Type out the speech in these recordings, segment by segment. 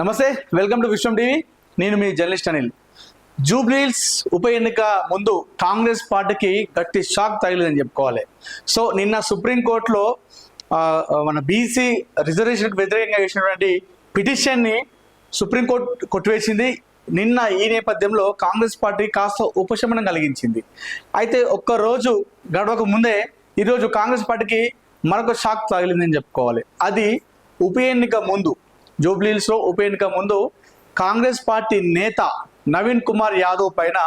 నమస్తే welcome to Vishwam TV. నేను మీ journalist Anil. Jubilee Hills ఉప ఎన్నిక ముందు కాంగ్రెస్ పార్టీకి గట్టి షాక్ తగిలిందని చెప్పుకోవాలి. సో నిన్న సుప్రీంకోర్టులో మన బీసీ రిజర్వేషన్కి వ్యతిరేకంగా వేసినటువంటి పిటిషన్ని సుప్రీంకోర్టు కొట్టివేసింది. నిన్న ఈ నేపథ్యంలో కాంగ్రెస్ పార్టీ కాస్త ఉపశమనం కలిగించింది. అయితే ఒక్క రోజు గడవక ముందే ఈరోజు కాంగ్రెస్ పార్టీకి మరొక షాక్ తగిలిందని చెప్పుకోవాలి. అది ఉప ఎన్నిక ముందు జూబ్లీహిల్స్లో ఉప ఎన్నిక ముందు కాంగ్రెస్ పార్టీ నేత నవీన్ కుమార్ యాదవ్ పైన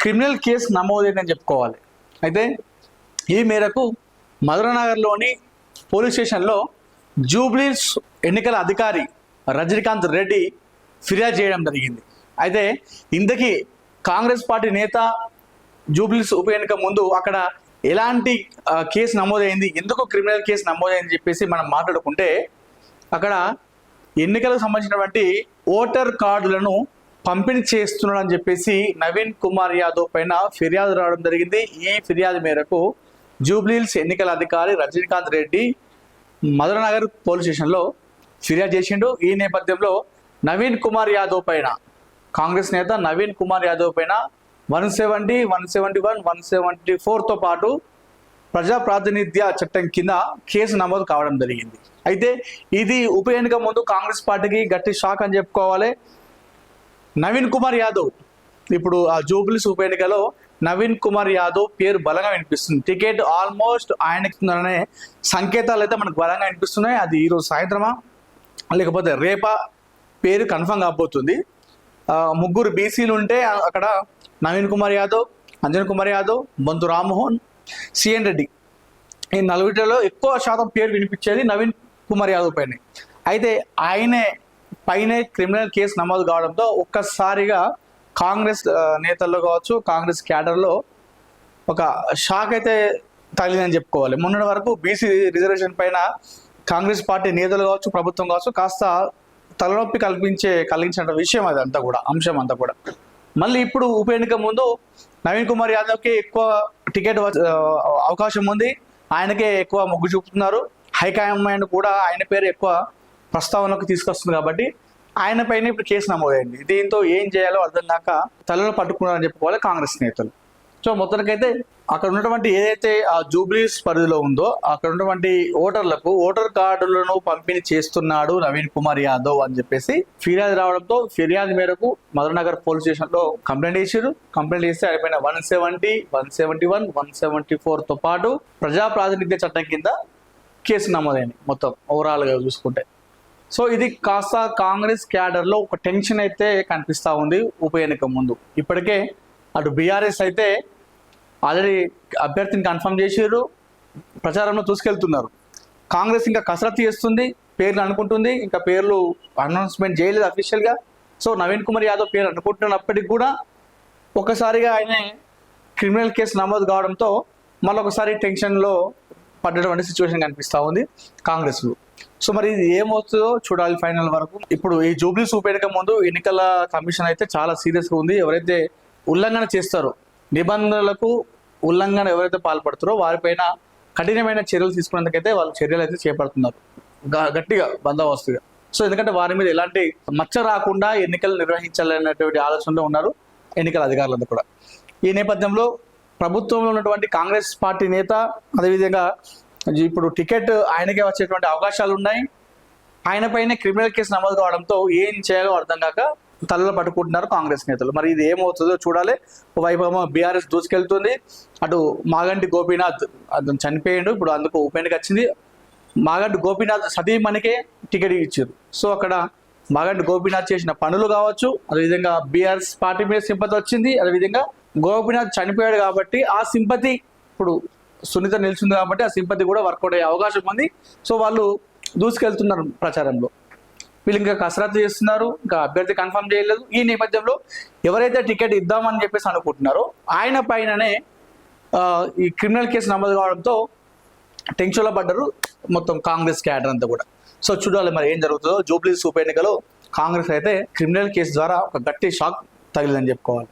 క్రిమినల్ కేసు నమోదైందని చెప్పుకోవాలి. అయితే ఈ మేరకు మధురనగర్లోని పోలీస్ స్టేషన్లో జూబ్లీస్ ఎన్నికల అధికారి రజనీకాంత్ రెడ్డి ఫిర్యాదు చేయడం జరిగింది. అయితే ఇంతకీ కాంగ్రెస్ పార్టీ నేత జూబ్లీస్ ఉప ఎన్నిక ముందు అక్కడ ఎలాంటి కేసు నమోదైంది? ఎందుకు క్రిమినల్ కేసు నమోదైంది చెప్పేసి మనం మాట్లాడుకుంటే అక్కడ ఎన్నికలకు సంబంధించినటువంటి ఓటర్ కార్డులను పంపిణీ చేస్తున్నాడని చెప్పేసి నవీన్ కుమార్ యాదవ్ పైన ఫిర్యాదు రావడం జరిగింది. ఈ ఫిర్యాదు మేరకు జూబ్లీహిల్స్ ఎన్నికల అధికారి రజనీకాంత్ రెడ్డి మధురనగర్ పోలీస్ స్టేషన్లో ఫిర్యాదు చేసిండు. ఈ నేపథ్యంలో నవీన్ కుమార్ యాదవ్ పైన కాంగ్రెస్ నేత నవీన్ కుమార్ యాదవ్ పైన one seventy one seventy one one seventy ఫోర్తో పాటు ప్రజా ప్రాతినిధ్య చట్టం కింద కేసు నమోదు కావడం జరిగింది. అయితే ఇది ఉప ఎన్నిక ముందు కాంగ్రెస్ పార్టీకి గట్టి షాక్ అని చెప్పుకోవాలి. నవీన్ కుమార్ యాదవ్ ఇప్పుడు ఆ జూబ్లీస్ ఉప ఎన్నికలో నవీన్ కుమార్ యాదవ్ పేరు బలంగా వినిపిస్తుంది. టికెట్ ఆల్మోస్ట్ ఆయనకి అనే సంకేతాలు అయితే మనకు బలంగా వినిపిస్తున్నాయి. అది ఈరోజు సాయంత్రమా? లేకపోతే రేపా? పేరు కన్ఫర్మ్ కాబోతుంది. ముగ్గురు బీసీలు ఉంటే అక్కడ నవీన్ కుమార్ యాదవ్ అంజన్ కుమార్ యాదవ్ బంతు రామ్మోహన్ సిఎన్ రెడ్డి. ఈ నలుగురిలో ఎక్కువ శాతం పేరు వినిపించేది నవీన్ కుమార్ యాదవ్ పైన. అయితే ఆయనే పైనే క్రిమినల్ కేసు నమోదు కావడంతో ఒక్కసారిగా కాంగ్రెస్ నేతల్లో కావచ్చు కాంగ్రెస్ క్యాడర్లో ఒక షాక్ అయితే తగిలిందని చెప్పుకోవాలి. మొన్నటి వరకు బీసీ రిజర్వేషన్ పైన కాంగ్రెస్ పార్టీ నేతలు కావచ్చు ప్రభుత్వం కావచ్చు కాస్త తలనొప్పి కల్పించే కలిగించిన విషయం అది అంతా కూడా అంశం అంతా కూడా. మళ్ళీ ఇప్పుడు ఉప ఎన్నిక ముందు నవీన్ కుమార్ యాదవ్కి ఎక్కువ టికెట్ వ- అవకాశం ఉంది. ఆయనకే ఎక్కువ మొగ్గు చూపుతున్నారు. హైకమాండ్ కూడా ఆయన పేరు ఎక్కువ ప్రస్తావనకు తీసుకొస్తుంది కాబట్టి ఆయన పైన ఇప్పుడు కేసు నమోదైంది. దీంతో ఏం చేయాలో అర్థం కాక తలలో పట్టుకున్నారని చెప్పుకోవాలి కాంగ్రెస్ నేతలు. సో మొత్తానికైతే అక్కడ ఉన్నటువంటి ఏదైతే ఆ జూబ్లీస్ పరిధిలో ఉందో అక్కడ ఉన్నటువంటి ఓటర్లకు ఓటర్ కార్డులను పంపిణీ చేస్తున్నాడు నవీన్ కుమార్ యాదవ్ అని చెప్పేసి ఫిర్యాదు రావడంతో ఫిర్యాదు మేరకు మధురనగర్ పోలీస్ స్టేషన్లో కంప్లైంట్ చేశారు కంప్లైంట్ చేస్తే ఆయన one seventy one seventy one one seventy ఫోర్తో పాటు ప్రజా ప్రాతినిధ్య చట్టం కింద కేసు నమోదైంది మొత్తం ఓవరాల్గా చూసుకుంటే. సో ఇది కాస్త కాంగ్రెస్ క్యాడర్లో ఒక టెన్షన్ అయితే కనిపిస్తా ఉంది ఉప ఎన్నిక ముందు. ఇప్పటికే అటు బీఆర్ఎస్ అయితే ఆల్రెడీ అభ్యర్థిని కన్ఫర్మ్ చేసారు ప్రచారంలో తీసుకెళ్తున్నారు కాంగ్రెస్ ఇంకా కసరత్తు చేస్తుంది పేర్లు అనుకుంటుంది ఇంకా పేర్లు అనౌన్స్మెంట్ చేయలేదు అఫీషియల్గా సో నవీన్ కుమార్ యాదవ్ పేరు అనుకుంటున్నప్పటికీ కూడా ఒకసారిగా ఆయన క్రిమినల్ కేసు నమోదు కావడంతో మళ్ళొకసారి టెన్షన్లో పడ్డటువంటి సిచ్యువేషన్ కనిపిస్తూ ఉంది కాంగ్రెస్లో. సో మరి ఇది ఏమవుతుందో చూడాలి ఫైనల్ వరకు. ఇప్పుడు ఈ జూబ్లీ ఉప ముందు ఎన్నికల కమిషన్ అయితే చాలా సీరియస్గా ఉంది. ఎవరైతే ఉల్లంఘన చేస్తారో నిబంధనలకు ఉల్లంఘన ఎవరైతే పాల్పడుతారో వారిపైన కఠినమైన చర్యలు తీసుకునేందుకైతే వాళ్ళు చర్యలు అయితే చేపడుతున్నారు గట్టిగా బందోబస్తుగా. సో ఎందుకంటే వారి మీద ఎలాంటి మచ్చ రాకుండా ఎన్నికలు నిర్వహించాలనేటువంటి ఆలోచనలో ఉన్నారు ఎన్నికల అధికారులంతా కూడా. ఈ నేపథ్యంలో ప్రభుత్వంలో ఉన్నటువంటి కాంగ్రెస్ పార్టీ నేత అదేవిధంగా ఇప్పుడు టికెట్ ఆయనకే వచ్చేటువంటి అవకాశాలు ఉన్నాయి ఆయనపైనే క్రిమినల్ కేసు నమోదు కావడంతో ఏం చేయాలో అర్థం కాక తలలో పట్టుకుంటున్నారు కాంగ్రెస్ నేతలు. మరి ఇది ఏమవుతుందో చూడాలి. వైపు బీఆర్ఎస్ దూసుకెళ్తుంది. అటు మాగంటి గోపీనాథ్ అతను చనిపోయిండు. ఇప్పుడు అందుకు ఉప వచ్చింది. మాగంటి గోపీనాథ్ సతీమణికే టికెట్ ఇచ్చారు. సో అక్కడ మాగంటి గోపీనాథ్ చేసిన పనులు కావచ్చు అదేవిధంగా బీఆర్ఎస్ పార్టీ మీద సింపతి వచ్చింది అదేవిధంగా గోపీనాథ్ చనిపోయాడు కాబట్టి ఆ సింపతి ఇప్పుడు సునీత నిలిచింది కాబట్టి ఆ సింపతి కూడా వర్కౌట్ అయ్యే అవకాశం ఉంది. సో వాళ్ళు దూసుకెళ్తున్నారు ప్రచారంలో. వీళ్ళు ఇంకా కసరత్తు చేస్తున్నారు ఇంకా అభ్యర్థి కన్ఫర్మ్ చేయలేదు. ఈ నేపథ్యంలో ఎవరైతే టికెట్ ఇద్దామని చెప్పేసి అనుకుంటున్నారో ఆయన పైననే ఈ క్రిమినల్ కేసు నమోదు కావడంతో టెన్షన్లో పడ్డారు మొత్తం కాంగ్రెస్ క్యాడర్ అంతా కూడా. సో చూడాలి మరి ఏం జరుగుతుందో. జూబ్లీ ఉప ఎన్నికలో కాంగ్రెస్ అయితే క్రిమినల్ కేసు ద్వారా ఒక గట్టి షాక్ తగిలిందని చెప్పుకోవాలి.